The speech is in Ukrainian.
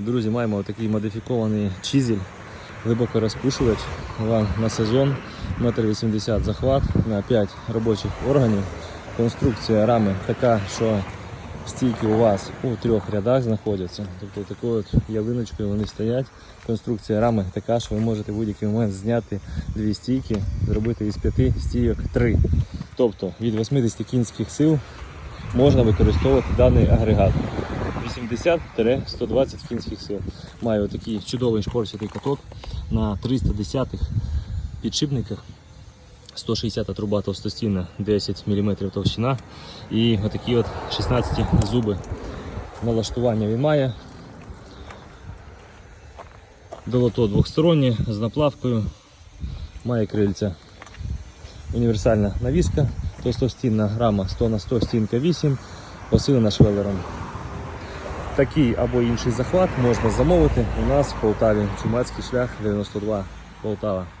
Друзі, маємо такий модифікований чизель, глибоко розпушувач на сезон, 1,80 м захват на 5 робочих органів. Конструкція рами така, що стійки у вас у трьох рядах знаходяться. Тобто такою от ялиночкою вони стоять. Конструкція рами така, що ви можете в будь-який момент зняти дві стійки, зробити із п'яти стійок три. Тобто від 80 кінських сил можна використовувати даний агрегат. 80-120 кінських сил. Має отакий чудовий шпорчатий каток на 310-х підшипниках. 160 труба товстостінна, 10 мм товщина і отакі от 16 зуби налаштування він має. Долото двохстороннє з наплавкою, має крильця. Універсальна навіска, товстостінна рама 100 на 100 стінка 8, посилена швелером. Такий або інший захват можна замовити у нас в Полтаві. Чумацький шлях 92 Полтава.